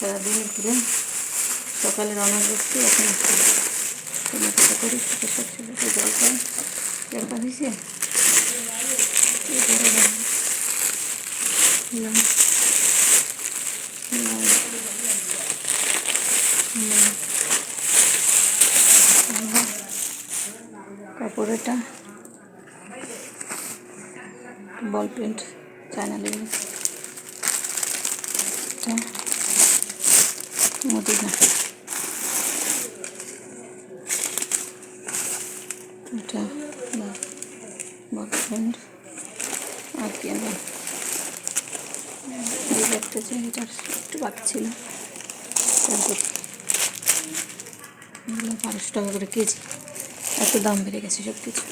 সারাদিন ঘুরে সকালে রওনা করছি এখন কেনাকাটা করি চিকিৎসা ছেলেকে জল খাই জল। এলাম। এলাম। কাপড় বল প্রিন্ট, চায়না লেগে এটা মদিনা এটা বল প্রিন্ট আর কি আমি এই ব্যাগটা যে একটু বাকি ছিল। এগুলো বারোশো টাকা করে কেজি। এত দাম বেড়ে গেছে সব কিছু